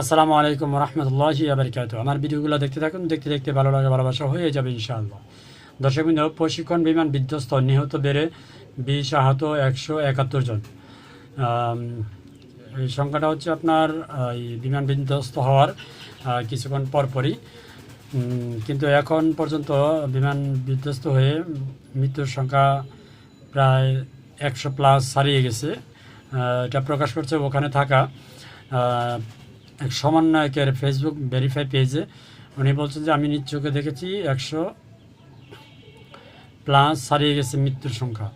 আসসালামু আলাইকুম রহমতুল্লাহি আবরকাত আমার ভিডিওগুলো দেখতে থাকুন, দেখতে দেখতে ভালো লাগে, ভালোবাসা হয়ে যাবে ইনশাআল্লাহ। দর্শকবৃন্দ প্রশিক্ষণ বিমান বিধ্বস্ত নিহত বেড়ে বিশ আহত একশো একাত্তর জন। এই সংখ্যাটা হচ্ছে আপনার বিমান বিধ্বস্ত হওয়ার কিছুক্ষণ পরপরই। কিন্তু এখন পর্যন্ত বিমান বিধ্বস্ত হয়ে মৃত্যুর সংখ্যা প্রায় একশো প্লাস ছাড়িয়ে গেছে। এটা প্রকাশ করছে ওখানে থাকা এক সমন্বয়কের ফেসবুক ভেরিফাই পেজে উনি বলছেন যে, আমি নিজ চোখে দেখেছি একশো প্লাস ছাড়িয়ে গেছে মৃত্যুর সংখ্যা।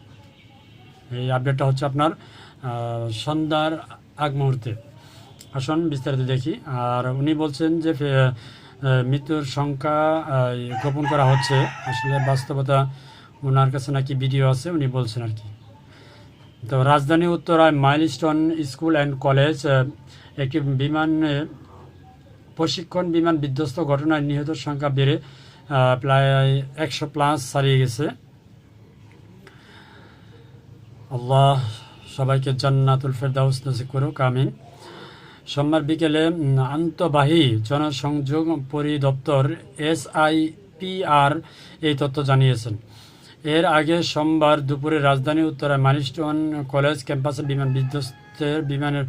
এই আপডেটটা হচ্ছে আপনার সন্ধ্যার আগ মুহূর্তে। আসুন বিস্তারিত দেখি। আর উনি বলছেন যে মৃত্যুর সংখ্যা গোপন করা হচ্ছে। আসলে বাস্তবতা ওনার কাছে নাকি ভিডিও আছে, উনি বলছেন আর কি। তো রাজধানী উত্তরায় মাইলস্টোন স্কুল অ্যান্ড কলেজ একটি বিমানে প্রশিক্ষণ বিমান বিধ্বস্ত ঘটনায় নিহতের সংখ্যা বেড়ে প্রায় একশো প্লাস ছাড়িয়ে গেছে। আল্লাহ সবাইকে জান্নাতুল ফেরদাউস নসিব করুক, আমিন। সোমবার বিকেলে আন্তঃবাহী জনসংযোগ পরিদপ্তর এসআইপিআর এই তথ্য জানিয়েছেন। এর আগে সোমবার দুপুরে রাজধানী উত্তরায় মানিস্টন কলেজ ক্যাম্পাসে বিমান বিধ্বস্তের বিমানের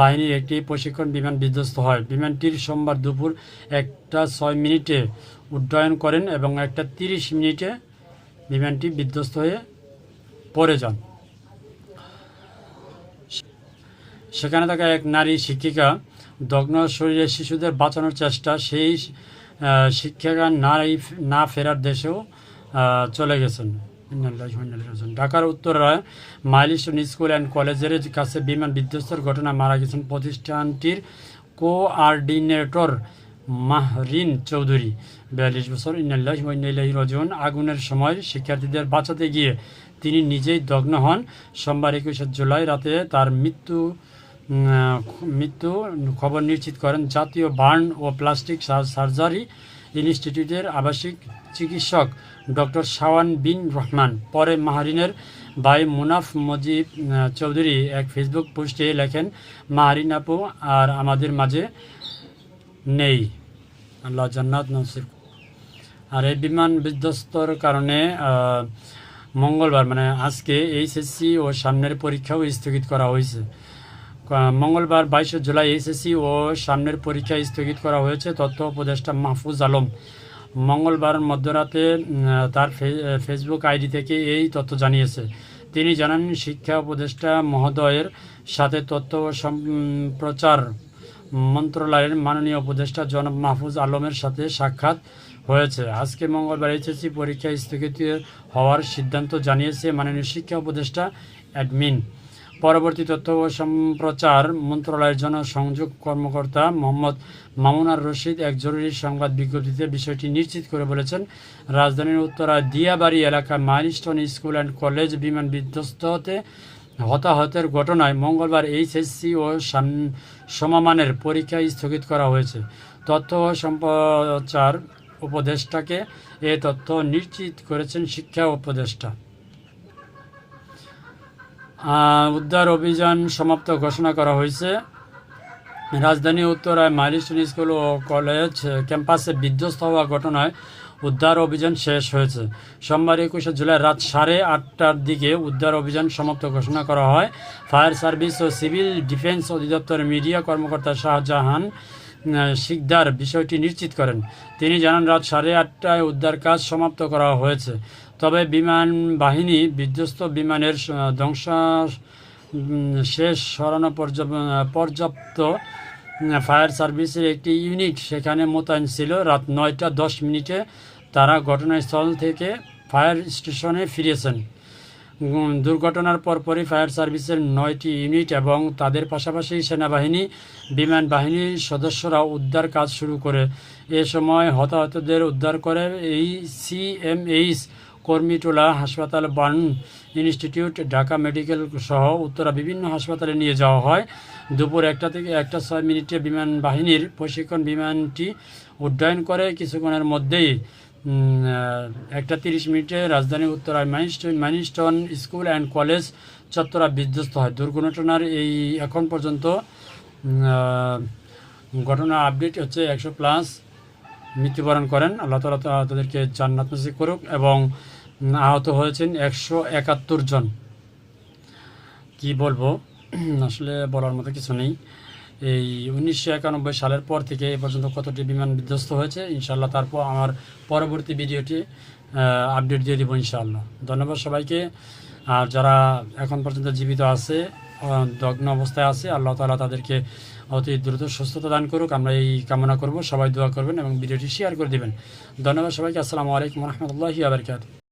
বাহিনীর একটি প্রশিক্ষণ বিমান বিধ্বস্ত হয়। বিমানটির সোমবার দুপুর একটা ছয় মিনিটে উড্ডয়ন করেন এবং একটা তিরিশ মিনিটে বিমানটি বিধ্বস্ত হয়ে পড়ে যান। সেখানে থাকা এক নারী শিক্ষিকা দগ্ন শরীরে শিশুদের বাঁচানোর চেষ্টা, সেই শিক্ষিকা নারী না ফেরার দেশেও চলে গেছেন। ঢাকার উত্তরায় মাইলস্টোন স্কুল অ্যান্ড কলেজের কাছে বিমান বিধ্বস্তর ঘটনায় মারা গেছেন প্রতিষ্ঠানটির কোআর্ডিনেটর মাহরিন চৌধুরী, বিয়াল্লিশ বছর। ইন্নাল্লাহ ইন্নাইলাহি রাজিউন। আগুনের সময় শিক্ষার্থীদের বাঁচাতে গিয়ে তিনি নিজেই দগ্ন হন। সোমবার একুশে জুলাই রাতে তার মৃত্যু মৃত্যু খবর নিশ্চিত করেন জাতীয় বার্ন ও প্লাস্টিক সার্জারি ইনস্টিটিউটের আবাসিক চিকিৎসক ডক্টর শাওয়ান বিন রহমান। পরে মাহারিনের ভাই মুনাফ মজিব চৌধুরী এক ফেসবুক পোস্টে লেখেন, মাহারিন আপু আর আমাদের মাঝে নেই। আল্লাহ জান্নাত নসিব আর এই বিমান বিধ্বস্তর কারণে মঙ্গলবার মানে আজকে এইচএসসি ও সামনের পরীক্ষাও স্থগিত করা হয়েছে। মঙ্গলবার বাইশে জুলাই এইচএসসি ও সামনের পরীক্ষা স্থগিত করা হয়েছে তথ্য উপদেষ্টা মাহফুজ আলম। মঙ্গলবার মধ্যরাতে তার ফেসবুক আইডি থেকে এই তথ্য জানিয়েছে। তিনি জানান, শিক্ষা উপদেষ্টা মহোদয়ের সাথে তথ্য ও সম্প্রচার মন্ত্রণালয়ের মাননীয় উপদেষ্টা জনাব মাহফুজ আলমের সাথে সাক্ষাৎ হয়েছে। আজকে মঙ্গলবার এইচএসসি পরীক্ষা স্থগিত হওয়ার সিদ্ধান্ত জানিয়েছে মাননীয় শিক্ষা উপদেষ্টা অ্যাডমিন। পরবর্তী তথ্য ও সম্প্রচার মন্ত্রণালয়ের জনসংযোগ কর্মকর্তা মোহাম্মদ মামুনার রশিদ এক জরুরি সংবাদ বিজ্ঞপ্তিতে বিষয়টি নিশ্চিত করে বলেছেন, রাজধানীর উত্তরা দিয়াবাড়ি এলাকা মাইলস্টোন স্কুল অ্যান্ড কলেজ বিমান বিধ্বস্ত হতে হতাহতের ঘটনায় মঙ্গলবার এইচএসসি ও সাম- সমমানের পরীক্ষা স্থগিত করা হয়েছে। তথ্য ও সম্প্রচার উপদেষ্টাকে এ তথ্য নিশ্চিত করেছেন শিক্ষা উপদেষ্টা। উদ্ধার অভিযান সমাপ্ত ঘোষণা করা হয়েছে। রাজধানী উত্তরায় মাইলস্টোন স্কুল ও কলেজ ক্যাম্পাসে বিধ্বস্ত হওয়া ঘটনায় উদ্ধার অভিযান শেষ হয়েছে। সোমবার একুশে জুলাই রাত সাড়ে আটটার দিকে উদ্ধার অভিযান সমাপ্ত ঘোষণা করা হয়। ফায়ার সার্ভিস ও সিভিল ডিফেন্স অধিদপ্তরের মিডিয়া কর্মকর্তা শাহজাহান শিকদার বিষয়টি নিশ্চিত করেন। তিনি জানান, রাত সাড়ে আটটায় উদ্ধার কাজ সমাপ্ত করা হয়েছে। তবে বিমান বাহিনী বিধ্বস্ত বিমানের শেষ সরানো পর্যাপ- পর্যাপ্ত ফায়ার সার্ভিসের একটি ইউনিট সেখানে মোতায়েন ছিল। রাত নয়টা দশ মিনিটে তারা ঘটনাস্থল থেকে ফায়ার স্টেশনে ফিরেছেন। দুর্ঘটনার পরপরই ফায়ার সার্ভিসের নয়টি ইউনিট এবং তাদের পাশাপাশি সেনাবাহিনী, বিমান বাহিনীর সদস্যরা উদ্ধার কাজ শুরু করে। এ সময় হতাহতদের উদ্ধার করে এই সিএমএইচ কর্মীটোলা হাসপাতাল বার্ন ইনস্টিটিউট, ঢাকা মেডিকেল সহ উত্তরা বিভিন্ন হাসপাতালে নিয়ে যাওয়া হয়। দুপুর একটা থেকে একটা ছয় মিনিটে বিমান বাহিনীর প্রশিক্ষণ বিমানটি উড্ডয়ন করে। কিছুক্ষণের মধ্যেই একটা তিরিশ মিনিটে রাজধানী উত্তরায় Milestone Milestone school and college চত্বরা বিধ্বস্ত হয়। দুর্ঘটনার এই এখন পর্যন্ত ঘটনা আপডেট হচ্ছে একশো প্লাস মৃত্যুবরণ করেন। আল্লাহ তালা তাদেরকে জান্নাত নসিব করুক এবং আহত হয়েছেন একশো একাত্তর জন। কি বলব? আসলে বলার মতো কিছু নেই। এই উনিশশো একানব্বই সালের পর থেকে এ পর্যন্ত কতটি বিমান বিধ্বস্ত হয়েছে ইনশাল্লাহ তারপর আমার পরবর্তী ভিডিওটি আপডেট দিয়ে দিব ইনশাআল্লাহ। ধন্যবাদ সবাইকে। আর যারা এখন পর্যন্ত জীবিত আছে দগ্ন অবস্থায় আছে। আল্লাহ তালা তাদেরকে অতি দ্রুত সুস্থতা দান করুক। আমরা এই কামনা করব। সবাই দোয়া করবেন এবং ভিডিওটি শেয়ার করে দেবেন। ধন্যবাদ সবাইকে। আসসালামু আলাইকুম রহমতুল্লাহি আবরকাত